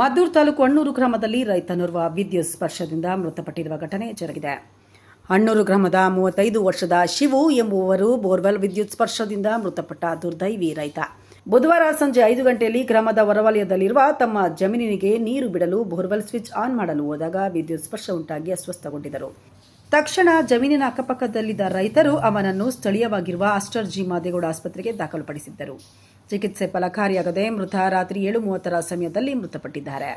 ಮದ್ದೂರು ತಾಲೂಕು ಅಣ್ಣೂರು ಗ್ರಾಮದಲ್ಲಿ ರೈತನೋರ್ವ ವಿದ್ಯುತ್ ಸ್ಪರ್ಶದಿಂದ ಮೃತಪಟ್ಟಿರುವ ಘಟನೆ ಜರುಗಿದೆ. ಅಣ್ಣೂರು ಗ್ರಾಮದ ಮೂವತ್ತೈದು ವರ್ಷದ ಶಿವು ಎಂಬುವವರು ಬೋರ್ವೆಲ್ ವಿದ್ಯುತ್ ಸ್ಪರ್ಶದಿಂದ ಮೃತಪಟ್ಟ ದುರ್ದೈವಿ ರೈತ. ಬುಧವಾರ ಸಂಜೆ ಐದು ಗಂಟೆಯಲ್ಲಿ ಗ್ರಾಮದ ಹೊರವಲಯದಲ್ಲಿರುವ ತಮ್ಮ ಜಮೀನಿಗೆ ನೀರು ಬಿಡಲು ಬೋರ್ವೆಲ್ ಸ್ವಿಚ್ ಆನ್ ಮಾಡಲು ಹೋದಾಗ ವಿದ್ಯುತ್ ಸ್ಪರ್ಶ ಉಂಟಾಗಿ ಅಸ್ವಸ್ಥಗೊಂಡಿದ್ದರು ತಕ್ಷಣ ಜಮೀನಿನ ಅಕ್ಕಪಕ್ಕದಲ್ಲಿದ್ದ ರೈತರು ಅವನನ್ನು ಸ್ಥಳೀಯವಾಗಿರುವ ಅಸ್ಟರ್ ಜಿ ಮಾದೇಗೌಡ ಆಸ್ಪತ್ರೆಗೆ ದಾಖಲುಪಡಿಸಿದ್ದರು ಚಿಕಿತ್ಸೆ ಫಲಕಾರಿಯಾಗದೆ ಮೃತ ರಾತ್ರಿ ಏಳು ಮೂವತ್ತರ ಸಮಯದಲ್ಲಿ ಮೃತಪಟ್ಟಿದ್ದಾರೆ.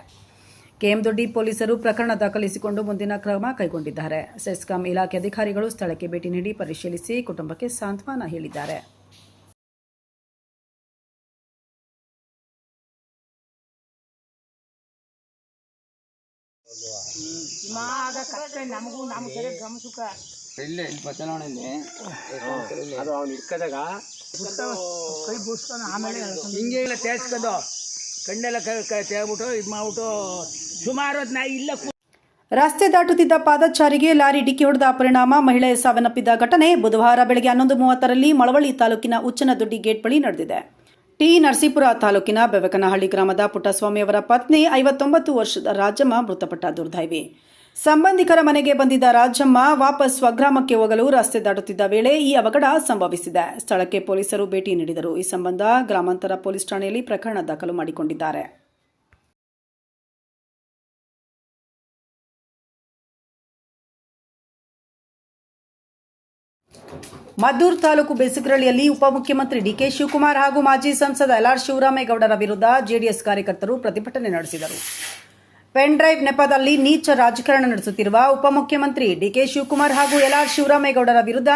ಕೆಎಂದೊಡ್ಡಿ ಪೊಲೀಸರು ಪ್ರಕರಣ ದಾಖಲಿಸಿಕೊಂಡು ಮುಂದಿನ ಕ್ರಮ ಕೈಗೊಂಡಿದ್ದಾರೆ. ಸೆಸ್ಕಾಂ ಇಲಾಖೆ ಅಧಿಕಾರಿಗಳು ಸ್ಥಳಕ್ಕೆ ಭೇಟಿ ನೀಡಿ ಪರಿಶೀಲಿಸಿ ಕುಟುಂಬಕ್ಕೆ ಸಾಂತ್ವನ ಹೇಳಿದ್ದಾರೆ. ನಮಗೂ ಗಮಸುಕ ಇಲ್ಲೇ ಇಲ್ಲಿ ಅದು ಅವ್ನು ಇಟ್ಕದಾಗ ಕೈ ಬೂಸ್ಕೊಂಡು ಆಮೇಲೆ ಹಿಂಗೆ ಇಲ್ಲ ಕಣ್ಣೆಲ್ಲ ತೇಗ್ಬಿಟ್ಟು ಇದು ಮಾಡ್ಬಿಟ್ಟು ಸುಮಾರು ಹೊತ್ತು ನಾ ಇಲ್ಲ ರಸ್ತೆ ದಾಟುತ್ತಿದ್ದ ಪಾದಚಾರಿಗೆ ಲಾರಿ ಡಿಕ್ಕಿ ಹೊಡೆದ ಪರಿಣಾಮ. ಮಹಿಳೆ ಸಾವನ್ನಪ್ಪಿದ್ದ ಘಟನೆ ಬುಧವಾರ ಬೆಳಗ್ಗೆ ಹನ್ನೊಂದು ಮೂವತ್ತರಲ್ಲಿ ಮಳವಳ್ಳಿ ತಾಲೂಕಿನ ಉಚ್ಚನದೊಡ್ಡಿ ಗೇಟ್ ಬಳಿ ನಡೆದಿದೆ. ಟಿ. ನರಸೀಪುರ ತಾಲೂಕಿನ ಬೆವಕನಹಳ್ಳಿ ಗ್ರಾಮದ ಪುಟ್ಟಸ್ವಾಮಿಯವರ ಪತ್ನಿ ಐವತ್ತೊಂಬತ್ತು ವರ್ಷದ ರಾಜಮ್ಮ ಮೃತಪಟ್ಟ ದುರ್ದೈವಿ. ಸಂಬಂಧಿಕರ ಮನೆಗೆ ಬಂದಿದ್ದ ರಾಜಮ್ಮ ವಾಪಸ್ ಸ್ವಗ್ರಾಮಕ್ಕೆ ಹೋಗಲು ರಸ್ತೆ ದಾಟುತ್ತಿದ್ದ ವೇಳೆ ಈ ಅವಘಡ ಸಂಭವಿಸಿದೆ. ಸ್ಥಳಕ್ಕೆ ಪೊಲೀಸರು ಭೇಟಿ ನೀಡಿದರು. ಈ ಸಂಬಂಧ ಗ್ರಾಮಾಂತರ ಪೊಲೀಸ್ ಠಾಣೆಯಲ್ಲಿ ಪ್ರಕರಣ ದಾಖಲು ಮಾಡಿಕೊಂಡಿದ್ದಾರೆ. ಮದ್ದೂರು ತಾಲೂಕು ಬೆಸಗ್ರಳ್ಳಿಯಲ್ಲಿ ಉಪಮುಖ್ಯಮಂತ್ರಿ ಡಿಕೆ ಶಿವಕುಮಾರ್ ಹಾಗೂ ಮಾಜಿ ಸಂಸದ ಎಲ್ ಆರ್ ಶಿವರಾಮೇಗೌಡರ ವಿರುದ್ಧ ಜೆಡಿಎಸ್ ಕಾರ್ಯಕರ್ತರು ಪ್ರತಿಭಟನೆ ನಡೆಸಿದರು. ಪೆನ್ ಡ್ರೈವ್ ನೆಪದಲ್ಲಿ ನೀಚ ರಾಜಕಾರಣ ನಡೆಸುತ್ತಿರುವ ಉಪಮುಖ್ಯಮಂತ್ರಿ ಡಿಕೆ ಶಿವಕುಮಾರ್ ಹಾಗೂ ಎಲ್ಆರ್ ಶಿವರಾಮೇಗೌಡರ ವಿರುದ್ಧ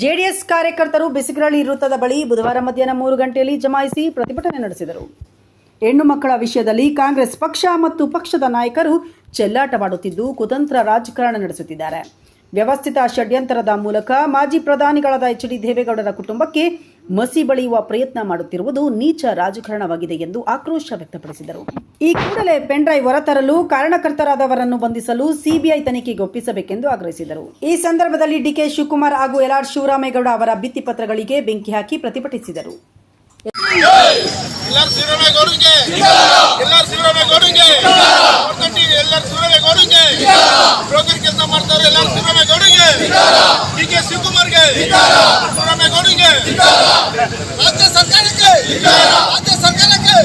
ಜೆಡಿಎಸ್ ಕಾರ್ಯಕರ್ತರು ಬಿಸಿಗರಳಿ ವೃತ್ತದ ಬಳಿ ಬುಧವಾರ ಮಧ್ಯಾಹ್ನ ಮೂರು ಗಂಟೆಯಲ್ಲಿ ಜಮಾಯಿಸಿ ಪ್ರತಿಭಟನೆ ನಡೆಸಿದರು. ಹೆಣ್ಣು ಮಕ್ಕಳ ವಿಷಯದಲ್ಲಿ ಕಾಂಗ್ರೆಸ್ ಪಕ್ಷ ಮತ್ತು ಪಕ್ಷದ ನಾಯಕರು ಚೆಲ್ಲಾಟವಾಡುತ್ತಿದ್ದು ಕುತಂತ್ರ ರಾಜಕಾರಣ ನಡೆಸುತ್ತಿದ್ದಾರೆ. ವ್ಯವಸ್ಥಿತ ಷಡ್ಯಂತರದ ಮೂಲಕ ಮಾಜಿ ಪ್ರಧಾನಿಗಳಾದ ಎಚ್ ಡಿ ದೇವೇಗೌಡರ ಕುಟುಂಬಕ್ಕೆ ಮಸಿ ಬಳಿಯುವ ಪ್ರಯತ್ನ ಮಾಡುತ್ತಿರುವುದು ನೀಚ ರಾಜಕಾರಣವಾಗಿದೆ ಎಂದು ಆಕ್ರೋಶ ವ್ಯಕ್ತಪಡಿಸಿದರು. ಈ ಕೂಡಲೇ ಪೆನ್ಡ್ರೈವ್ ಹೊರತರಲು ಕಾರಣಕರ್ತರಾದವರನ್ನು ಬಂಧಿಸಲು ಸಿಬಿಐ ತನಿಖೆಗೆ ಒಪ್ಪಿಸಬೇಕೆಂದು ಆಗ್ರಹಿಸಿದರು. ಈ ಸಂದರ್ಭದಲ್ಲಿ ಡಿಕೆ ಶಿವಕುಮಾರ್ ಹಾಗೂ ಎಲ್ಆರ್ ಶಿವರಾಮೇಗೌಡ ಅವರ ಭಿತ್ತಿಪತ್ರಗಳಿಗೆ ಬೆಂಕಿ ಹಾಕಿ ಪ್ರತಿಭಟಿಸಿದರು. ಎಲ್ಲಾರು ಶಿವರಾಮೇಗೌಡರಿಗೆ ರಾಜ್ಯ ಸರ್ಕಾರಕ್ಕೆ ರಾಜ್ಯ ಸರ್ಕಾರಕ್ಕೆ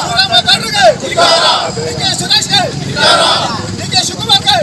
ಶಿವರಾಮೇಗೌಡರಿಗೆ ಡಿ ಕೆ ಸುರೇಶ್ಗೆ ಡಿ ಕೆ ಶಿವಕುಮಾರ್ಗೆ